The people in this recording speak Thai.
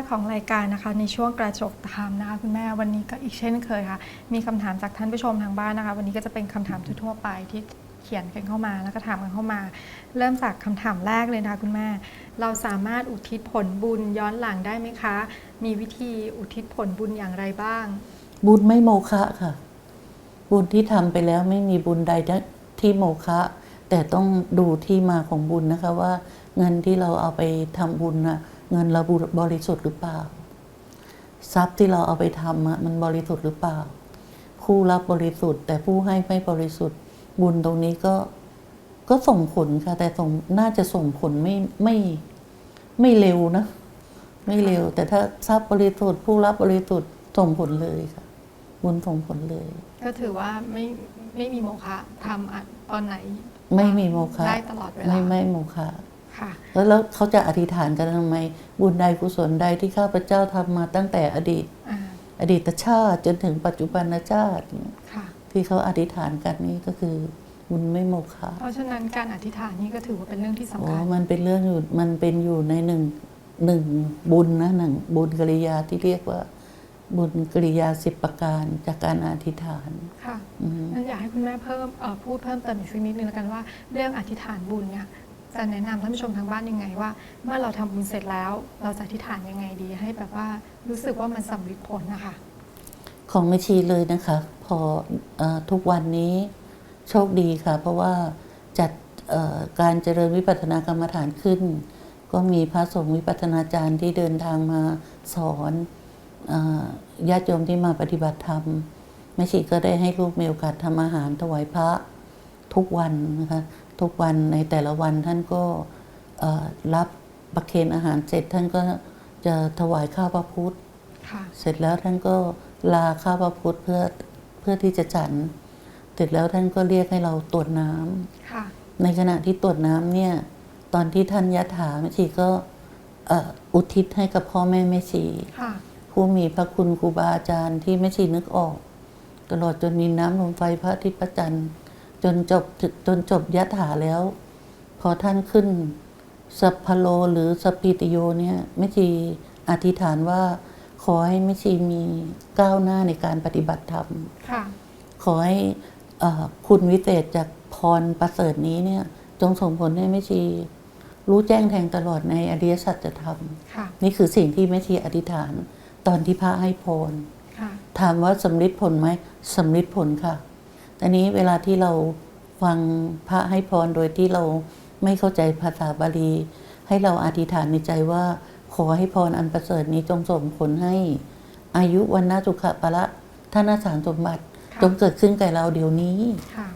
กของรายการนะคะในช่วงกระจกธรรมนะคะคุณแม่วันนี้ก็อีกเช่นเคยค่ะ มีคำถามจากท่านผู้ชมทางบ้านนะคะ วันนี้ก็จะเป็นคำถามทั่วไปที่เขียนกันเข้ามาแล้วก็ถามกันเข้ามา เริ่มจากคำถามแรกเลยนะคะคุณแม่ เราสามารถอุทิศผลบุญย้อนหลังได้ไหมคะ มีวิธีอุทิศผลบุญอย่างไรบ้าง บุญไม่โมฆะค่ะ บุญที่ทำไปแล้วไม่มีบุญใดที่โมฆะแต่ต้องดูที่มาของบุญนะคะว่า เงินที่เราเอาไปทำบุญนะ เงินเราบริสุทธิ์หรือเปล่า ทรัพย์ที่เราเอาไปทำอะมันบริสุทธิ์หรือเปล่า ผู้รับบริสุทธิ์ แต่ผู้ให้ไม่บริสุทธิ์ บุญตรงนี้ก็ก็ส่งผลค่ะ แต่ส่งน่าจะส่งผลไม่ไม่ไม่เร็วนะ ไม่เร็ว แต่ถ้าทรัพย์บริสุทธิ์ผู้รับบริสุทธิ์ส่งผลเลยค่ะ บุญส่งผลเลย ก็ถือว่าไม่ไม่มีโมฆะทำอะตอนไหน ไม่มีโมฆะได้ตลอดเวลาไม่ไม่โมฆะ ค่ะแล้วแล้วเขาจะอธิษฐานกันทำไม บุญใดกุศลใดที่ข้าพเจ้าทำมาตั้งแต่อดีตอ่าอดีตชาติจนถึงปัจจุบันชาติเนี่ยค่ะที่เขาอธิษฐานกันนี่ก็คือบุญไม่โมฆะเพราะฉะนั้นการอธิษฐานนี่ก็ถือว่าเป็นเรื่องที่สำโอ้คัญมันเป็นเรื่องอยู่มันเป็นอยู่ในหนึ่งหนึ่งบุญนะหนึ่งบุญกริยาที่เรียกว่า บุญกริยาสิบประการจากการอธิษฐานค่ะอืมงั้นอยากให้คุณแม่เพิ่มเอ่อพูดเพิ่มเติมอีกสักนิดนึงแล้วกันว่า เรื่องอธิษฐานบุญเนี่ย จะแนะนำท่านผู้ชมทางบ้านยังไงว่า เมื่อเราทำบุญเสร็จแล้ว เราจะอธิษฐานยังไงดี ให้แบบว่ารู้สึกว่ามันสำลิดผลนะคะ ของแม่ชีเลยนะคะ พอเออทุกวันนี้โชคดีค่ะ เพราะว่าจัดเอ่อการเจริญวิปัสสนากรรมฐานขึ้น ก็มีพระสงฆ์วิปัสสนาจารย์ที่เดินทางมาสอนเออญาติโยมที่มาปฏิบัติธรรมแม่ชีก็ได้ให้ลูกมีโอกาสทำอาหารถวายพระทุกวันนะคะ ทุกวันในแต่ละวันท่านก็เอ่อรับประเคนอาหารเสร็จท่านก็จะถวายข้าวพระพุทธค่ะเสร็จแล้วท่านก็ลาข้าวพระพุทธเพื่อเพื่อที่จะฉัน เสร็จแล้วท่านก็เรียกให้เราตรวจน้ำค่ะ ในขณะที่ตรวจน้ำเนี่ย ตอนที่ท่านยะถาแม่ชีก็เอ่ออุทิศให้กับพ่อแม่แม่ชีค่ะผู้มีพระคุณครูบาอาจารย์ที่แม่ชีนึกออก ตลอดจนมีน้ำลมไฟพระอาทิตย์พระจันทร์ จนจบจนจบยะถาแล้ว พอท่านขึ้นสัพพโลหรือสพปิติโยเนี่ยแม่ชีอธิษฐานว่า ขอให้แม่ชีมีก้าวหน้าในการปฏิบัติธรรมค่ะขอให้เอ่อคุณวิเศษจากพรประเสริฐนี้เนี่ย จงส่งผลให้แม่ชีรู้แจ้งแทงตลอดในอริยสัจธรรมค่ะนี่คือสิ่งที่แม่ชีอธิษฐาน ตอนที่พระให้พรค่ะถามว่าสำลิดผลไหมสำลิดผลค่ะ ตอนี้เวลาที่เราฟังพระให้พรโดยที่เราไม่เข้าใจภาษาบาลี ให้เราอธิษฐานในใจว่า ขอให้พรอันประเสริฐนี้จงส่งผลให้ อายุวันนาสุขะปะละท่านาสารสมบัติจงเกิดขึ้นแก่เราเดี๋ยวนี้ค่ะ